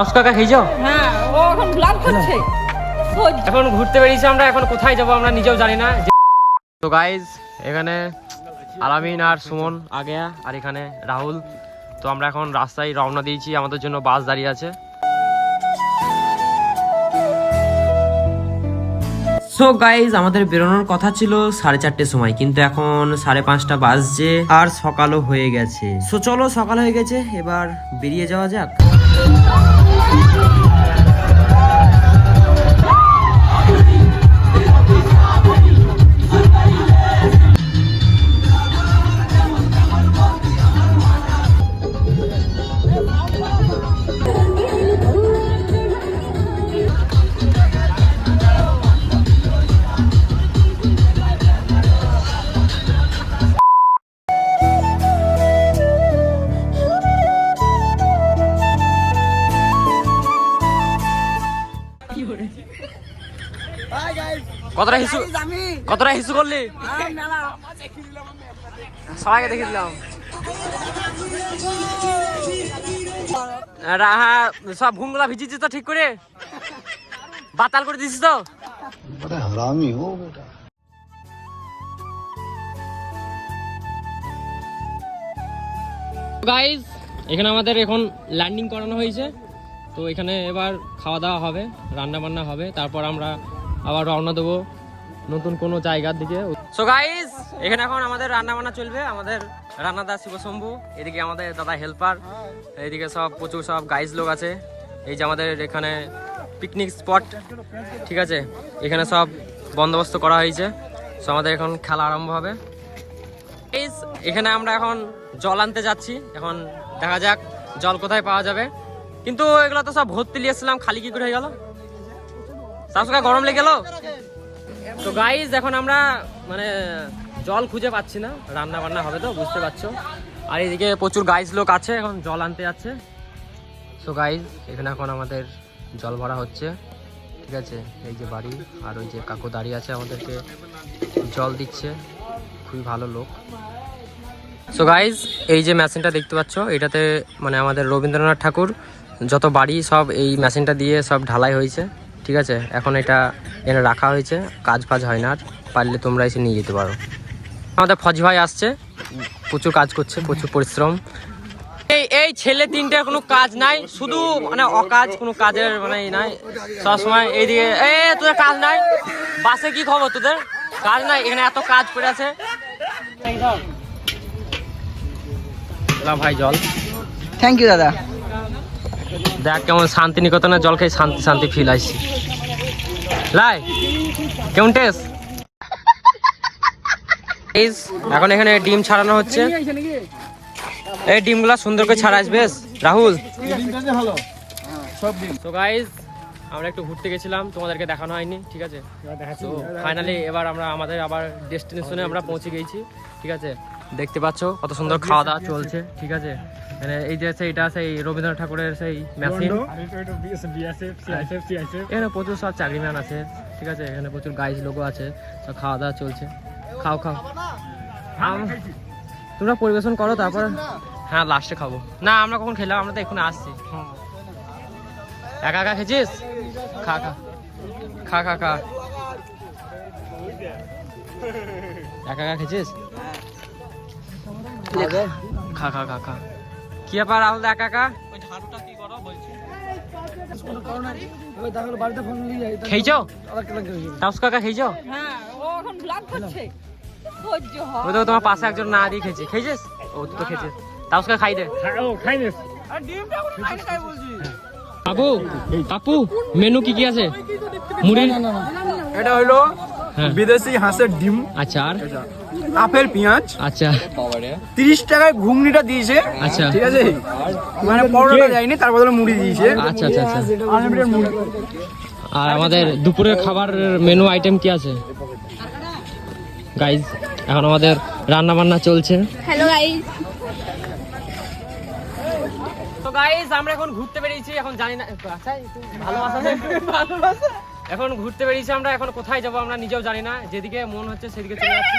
House কাকা খেয়েছ? হ্যাঁ ও এখন ব্লগ করছে এখন ঘুরতে বেরিয়েছি আমরা এখন কোথায় যাব আমরা নিজেও জানি না। তো গাইজ এখানে আলামিন আর সুমন আগে আর এখানে রাহুল। তো আমরা এখন রাস্তায় রওনা দিয়েছি আমাদের জন্য বাস দাঁড়িয়ে আছে। সো গাইজ আমাদের বেরোনোর কথা ছিল সাড়ে চারটের সময়, কিন্তু এখন সাড়ে পাঁচটা বাজছে আর সকালও হয়ে গেছে। সো চলো, সকাল হয়ে গেছে, এবার বেরিয়ে যাওয়া যাক। কতটা হিসু করলি? সবাইকে দেখে দিলাম। হ্যাঁ, সব তো ঠিক করে? বাতাল করে দিছিস তো? হারামি হো গাইজ এখানে আমাদের এখন ল্যান্ডিং করানো হয়েছে। তো এখানে এবার খাওয়া দাওয়া হবে রান্না বান্না হবে, তারপর আমরা আবার রওনা দেবো নতুন কোনো জায়গার দিকে। সো গাইজ এখানে এখন আমাদের রান্না বান্না চলবে, আমাদের রান্নাদার শিবশম্ভু এদিকে আমাদের দাদা হেল্পার, এদিকে সব প্রচুর সব গাইজ লোক আছে। এই যে আমাদের এখানে পিকনিক স্পট ঠিক আছে? এখানে সব বন্দোবস্ত করা হয়েছে। সো আমাদের এখন খেলা আরম্ভ হবে। এখানে আমরা এখন জল আনতে যাচ্ছি। এখন দেখা যাক জল কোথায় পাওয়া যাবে। কিন্তু এগুলো তো সব ভর্তি নিয়ে এসেছিলাম, খালি কি করে হয়ে গেল? শাশুকা গরম লেগে গেল? তো গাইজ এখন আমরা মানে জল খুঁজে পাচ্ছি না রান্না বান্না হবে তো, বুঝতে পারছ? আর এদিকে প্রচুর গাইজ লোক আছে, এখন জল আনতে যাচ্ছে। সো গাইজ এখানে এখন আমাদের জল ভরা হচ্ছে। ঠিক আছে, এই যে বাড়ি আর ওই যে কাকু দাঁড়িয়ে আছে, আমাদেরকে জল দিচ্ছে। খুবই ভালো লোক। সো গাইজ এই যে মেশিনটা দেখতে পাচ্ছ, এটাতে মানে আমাদের রবীন্দ্রনাথ ঠাকুর যত বাড়ি সব এই মেশিনটা দিয়ে সব ঢালাই হয়েছে ঠিক আছে? এখন এটা এনে রাখা হয়েছে কাজ ফাজ হয় না আর পারলে তোমরা এসে নিয়ে যেতে পারো। আমাদের ফজ ভাই আসছে প্রচুর কাজ করছে প্রচুর পরিশ্রম। এই এই ছেলে তিনটার কোনো কাজ নাই শুধু মানে অকাজ কোনো কাজের মানে নাই। সবসময় এইদিকে এ তোদের কাজ নাই? বাসে কি খবর তোদের? কাজ নাই এখানে এত কাজ পড়ে আছে। ভাই জল থ্যাংক ইউ দাদা। দেখ কেমন শান্তিনিকেতনে জল খেয়ে শান্তি শান্তি ফিল আসছে লাই, কেমন টেস্ট এখন এখানে ডিম ছাড়ানো হচ্ছে। এই ডিমগুলো সুন্দর করে ছাড়াইস বেশ। রাহুল। আমরা একটু ঘুরতে গেছিলাম, তোমাদেরকে দেখানো হয়নি, ঠিক আছে? তো ফাইনালি এবার আমরা আমাদের আবার ডেস্টিনেশনে আমরা পৌঁছে গেছি, ঠিক আছে? দেখতে পাচ্ছো কত সুন্দর খাওয়া দাওয়া চলছে, ঠিক আছে? মানে এই যে আছে এটা সেই রবীন্দ্রনাথ ঠাকুরের সেই মেশিন এখানে প্রচুর সব চাকরিম্যান আছে ঠিক আছে? এখানে প্রচুর গাইজ লোকও আছে সব খাওয়া দাওয়া চলছে। খাও খাও। তোমরা পরিবেশন করো তারপর হ্যাঁ লাস্টে খাব। না আমরা কখন খেলাম? আমরা তো এখন আসছি। একা একা খেয়েছিস? খা খা। খা খা খা। একা একা খেয়েছিস? খা খা খা খা। কি ব্যাপার রাহুল একা একা খেয়েছো তাপস কাকা খেয়েছো হ্যাঁ ও এখন ব্লগ করছে সহ্য ওই তো তোমার পাশে একজন না দিয়ে খেয়েছে খেয়েছিস ও তুই তো খেয়েছিস তাপস কাকা খাই দে আর ডিমটা এখন খাইনি খাই বলছি বাবু আপু মেনু কি কি আছে মুড়ি এটা হলো হ্যাঁ বিদেশি হাঁসের ডিম আচ্ছা আর আপেল পেঁয়াজ। আচ্ছা। তিরিশ টাকায় ঘুগনিটা দিয়েছে। আচ্ছা। ঠিক আছে? মানে পরোটা যায়নি তার বদলে মুড়ি দিয়েছে। আচ্ছা আচ্ছা আচ্ছা। আনলিমিটেড মুড়ি। আর আমাদের দুপুরের খাবার মেনু আইটেম কি আছে? গাইজ এখন আমাদের রান্না বান্না চলছে। হ্যালো গাইস তো গাইজ আমরা এখন ঘুরতে বেরিয়েছি এখন জানি না আচ্ছা একটু ভালোবাসা? এখন ঘুরতে বেরিয়েছি আমরা এখন কোথায় যাব আমরা নিজেও জানি না। যেদিকে মন হচ্ছে সেদিকে চলে যাচ্ছি।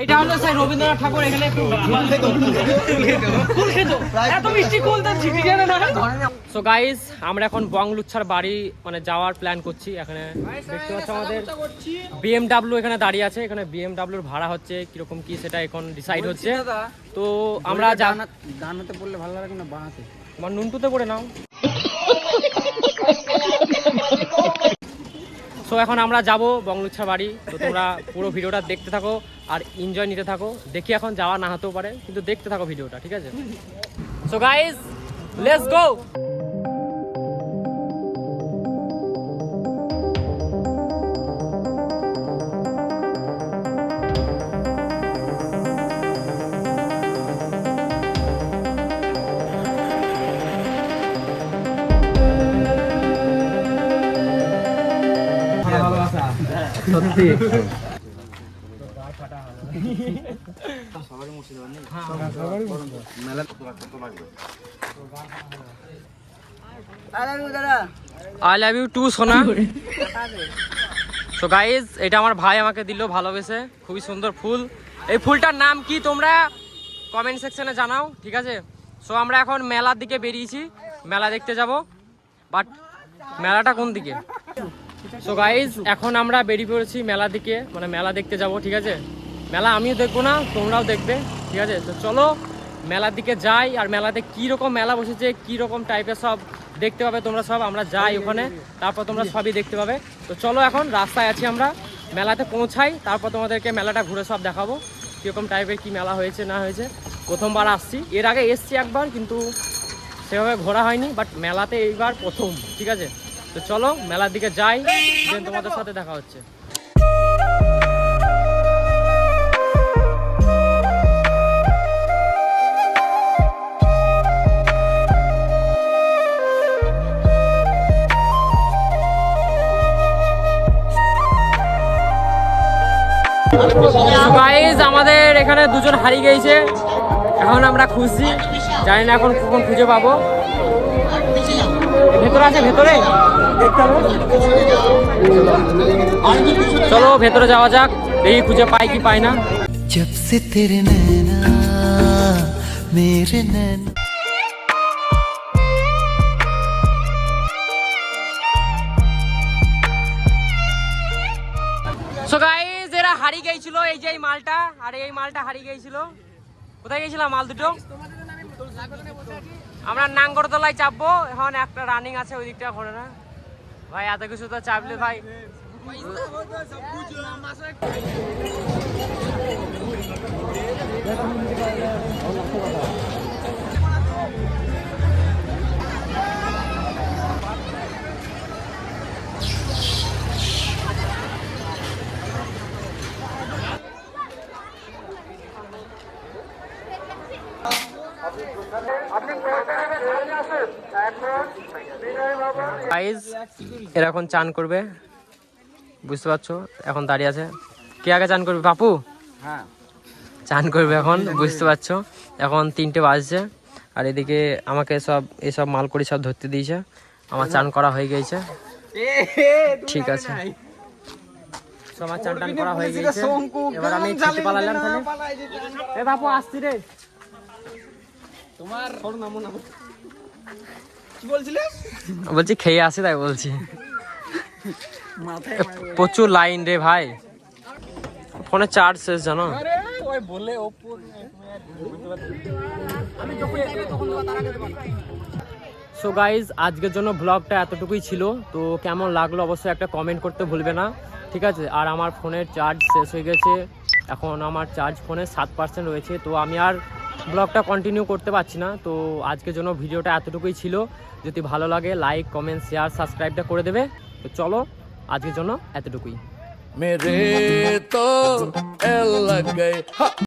এইটা হলো সেই রবীন্দ্রনাথ ঠাকুর এখানে একটু এত মিষ্টি জানে না। সো গাইস আমরা এখন বংলুচ্ছার বাড়ি মানে যাওয়ার প্ল্যান করছি। এখানে দেখতে পাচ্ছ আমাদের বিএমডাব্লিউ এখানে দাঁড়িয়ে আছে। এখানে বিএমডাব্লিউর ভাড়া হচ্ছে কীরকম কি সেটা এখন ডিসাইড হচ্ছে। তো আমরা ডানাতে পড়লে ভালো লাগে না বাঁহাতে? আমার নুনটুতে করে নাও। সো এখন আমরা যাব বংলুচ্ছা বাড়ি। তো তোমরা পুরো ভিডিওটা দেখতে থাকো আর এনজয় নিতে থাকো। দেখি এখন যাওয়া না হতেও পারে, কিন্তু দেখতে থাকো ভিডিওটা, ঠিক আছে? সো গাইজ লেটস গো সত্যি। আই লাভ ইউ টু সোনা। সো গাইজ এটা আমার ভাই আমাকে দিল, ভালোবেসে। খুবই সুন্দর ফুল। এই ফুলটার নাম কি তোমরা কমেন্ট সেকশনে জানাও, ঠিক আছে? সো আমরা এখন মেলার দিকে বেরিয়েছি। মেলা দেখতে যাব। বাট মেলাটা কোন দিকে? সো গাইজ এখন আমরা বেরিয়ে পড়েছি মেলার দিকে। মানে মেলা দেখতে যাব, ঠিক আছে? মেলা আমিও দেখব না, তোমরাও দেখবে, ঠিক আছে? তো চলো, মেলার দিকে যাই। আর মেলাতে কি রকম মেলা বসেছে কি রকম টাইপের সব দেখতে পাবে তোমরা সব, আমরা যাই ওখানে। তারপর তোমরা সবই দেখতে পাবে। তো চলো এখন, রাস্তায় আছি আমরা। মেলাতে পৌঁছাই, তারপর তোমাদেরকে মেলাটা ঘুরে সব দেখাবো। কীরকম টাইপের কি মেলা হয়েছে, না হয়েছে। প্রথমবার আসছি। এর আগে এসছি একবার, কিন্তু সেভাবে ঘোরা হয়নি বাট মেলাতে এইবার প্রথম, ঠিক আছে? তো চলো, মেলার দিকে যাই তোমাদের সাথে দেখা হচ্ছে। আমাদের এখানে দুজন হারিয়ে গেছে। এখন আমরা খুশি। জানি না এখন কখন খুঁজে পাবো ভেতরে আছে ভেতরে চলো ভেতরে যাওয়া যাক দেখি খুঁজে পাই কি পাই না जब से तेरे नैना मेरे नैना সো গাইজ এরা হারিয়ে গিয়েছিল এই যে এই মালটা আর এই মালটা হারিয়ে গিয়েছিল কোথায় গেছিলাম মাল দুটো আমরা নাঙ্গরতলায় চাপবো। এখন একটা রানিং আছে ওই দিকটা ঘরে না। ভাই, এত কিছু তো চাপলে ভাই। গাইজ এরা এখন চান করবে। বুঝতে পারছ? এখন দাঁড়িয়ে আছে। কে আগে চান করবে? বাপু? হ্যাঁ। চান করবে এখন বুঝতে পারছ? এখন তিনটে বাজছে। আর এদিকে আমাকে সব এসব মাল করি সব ধরতে দিয়েছে। আমার চান করা হয়ে গেছে ঠিক আছে। আমার চান টান করা হয়ে গেছে এবার আমি পালালাম তাহলে। এ বাপু আসছি রে। তোমার কি বলছিলে? বলছি খেয়ে আসি তাই বলছি। প্রচুর লাইন রে ভাই। ফোনে চার্জ শেষ জানো? সো গাইজ আজকের জন্য ব্লগটা এতটুকুই ছিল। তো কেমন লাগল অবশ্যই একটা কমেন্ট করতে ভুলবে না। ঠিক আছে? আর আমার ফোনের চার্জ শেষ হয়ে গেছে। এখন আমার চার্জ ফোনে সাত পার্সেন্ট রয়েছে। তো আমি আর ব্লগটা কন্টিনিউ করতে পারছি না, তো আজকের জন্য ভিডিওটা এতটুকুই ছিল। যদি ভালো লাগে লাইক কমেন্ট শেয়ার সাবস্ক্রাইবটা করে দেবে। তো চলো, আজকের জন্য এতটুকুই। মেরে তো